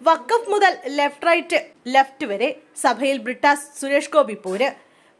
വക്കഫ് മുതൽ left right left വരെ സഭയിൽ ബ്രിട്ടാസ് സുരേഷ് ഗോപി പോര്.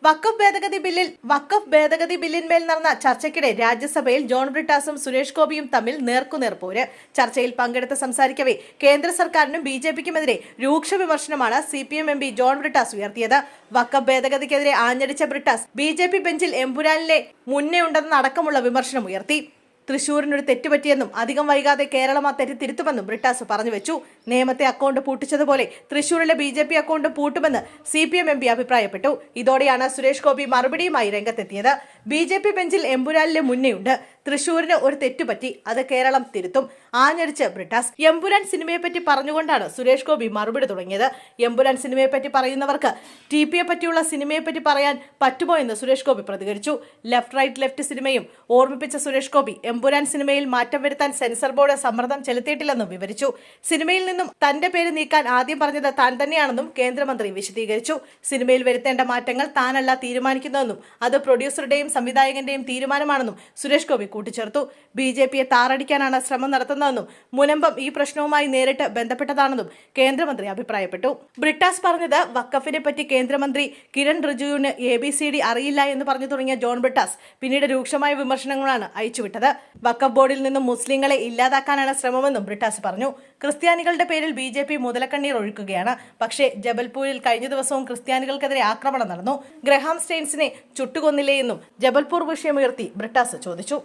വക്കഫ് ഭേദഗതി ബില്ലിൽ വക്കഫ് ഭേദഗതി ബില്ലിന്മേൽ നടന്ന ചർച്ചയ്ക്കിടെ രാജ്യസഭയിൽ ജോൺ ബ്രിട്ടാസും സുരേഷ് ഗോപിയും തമ്മിൽ നേർക്കുനേർ പോര്. ചർച്ചയിൽ പങ്കെടുത്ത് സംസാരിക്കവേ കേന്ദ്ര സർക്കാരിനും ബി ജെ പിക്കുമെതിരെ രൂക്ഷ വിമർശനമാണ് C P M M P John Brittas ഉയർത്തിയത്. വക്കഫ് ഭേദഗതിക്കെതിരെ ആഞ്ഞടിച്ച ബ്രിട്ടാസ് ബി ജെ പി ബെഞ്ചിൽ എംപുരാനിലെ മുന്നേ ഉണ്ടെന്നടക്കമുള്ള വിമർശനം ഉയർത്തി. തൃശൂരിനൊരു തെറ്റുപറ്റിയെന്നും അധികം വൈകാതെ കേരളം ആ തെറ്റ് തിരുത്തുമെന്നും ബ്രിട്ടാസ് പറഞ്ഞു വെച്ചു. നിയമത്തെ അക്കൗണ്ട് പൂട്ടിച്ചതുപോലെ തൃശൂരിലെ B J P account പൂട്ടുമെന്ന് C P M M P അഭിപ്രായപ്പെട്ടു. ഇതോടെയാണ് സുരേഷ് ഗോപി മറുപടിയുമായി രംഗത്തെത്തിയത്. ബി ജെ പി ബെഞ്ചിൽ എമ്പുരാനിലെ മുന്നേയുണ്ട്. തൃശൂരിന് ഒരു തെറ്റുപറ്റി അത് കേരളം തിരുത്തും. ആഞ്ഞടിച്ച് ബ്രിട്ടാസ് എംബുലൻസ് സിനിമയെ പറ്റി പറഞ്ഞുകൊണ്ടാണ് സുരേഷ് ഗോപി മറുപടി തുടങ്ങിയത്. എംബുലൻസ് സിനിമയെ പറ്റി പറയുന്നവർക്ക് ടി പിയെ പറ്റിയുള്ള സിനിമയെ പറ്റി പറയാൻ പറ്റുമോ എന്ന് സുരേഷ് ഗോപി പ്രതികരിച്ചു. ലെഫ്റ്റ് റൈറ്റ് ലെഫ്റ്റ് സിനിമയും ഓർമ്മിപ്പിച്ച സുരേഷ് ഗോപി എംബുലൻസ് സിനിമയിൽ മാറ്റം വരുത്താൻ സെൻസർ ബോർഡ് സമ്മർദ്ദം ചെലുത്തിയിട്ടില്ലെന്നും വിവരിച്ചു. സിനിമയിൽ നിന്നും തന്റെ പേര് നീക്കാൻ ആദ്യം പറഞ്ഞത് താൻ തന്നെയാണെന്നും കേന്ദ്രമന്ത്രി വിശദീകരിച്ചു. സിനിമയിൽ വരുത്തേണ്ട മാറ്റങ്ങൾ താനല്ല തീരുമാനിക്കുന്നതെന്നും അത് പ്രൊഡ്യൂസറുടെയും സംവിധായകന്റെയും തീരുമാനമാണെന്നും സുരേഷ് ഗോപി കൂട്ടിച്ചേർത്തു. ബി ജെ പിയെ താറടിക്കാനാണ് ശ്രമം നടത്തുന്നതെന്നും മുനമ്പം ഈ പ്രശ്നവുമായി നേരിട്ട് ബന്ധപ്പെട്ടതാണെന്നും കേന്ദ്രമന്ത്രി അഭിപ്രായപ്പെട്ടു. ബ്രിട്ടാസ് പറഞ്ഞത് വക്കഫിനെ പറ്റി കേന്ദ്രമന്ത്രി കിരൺ റിജുവിന് എ ബി സി ഡി അറിയില്ല എന്ന് പറഞ്ഞു തുടങ്ങിയ ജോൺ ബ്രിട്ടാസ് പിന്നീട് രൂക്ഷമായ വിമർശനങ്ങളാണ് അയച്ചുവിട്ടത്. വക്കഫ് ബോർഡിൽ നിന്നും മുസ്ലിങ്ങളെ ഇല്ലാതാക്കാനാണ് ശ്രമമെന്നും ബ്രിട്ടാസ് പറഞ്ഞു. ക്രിസ്ത്യാനികളുടെ പേരിൽ ബി ജെ പി മുതലക്കണ്ണീർ ഒഴുക്കുകയാണ്. പക്ഷേ ജബൽപൂരിൽ കഴിഞ്ഞ ദിവസവും ക്രിസ്ത്യാനികൾക്കെതിരെ ആക്രമണം നടന്നു. ഗ്രഹാം സ്റ്റെയിൻസിനെ ചുട്ടുകൊന്നില്ലേ എന്നും ജബൽപൂർ വിഷയമുയർത്തി ബ്രിട്ടാസ് ചോദിച്ചു.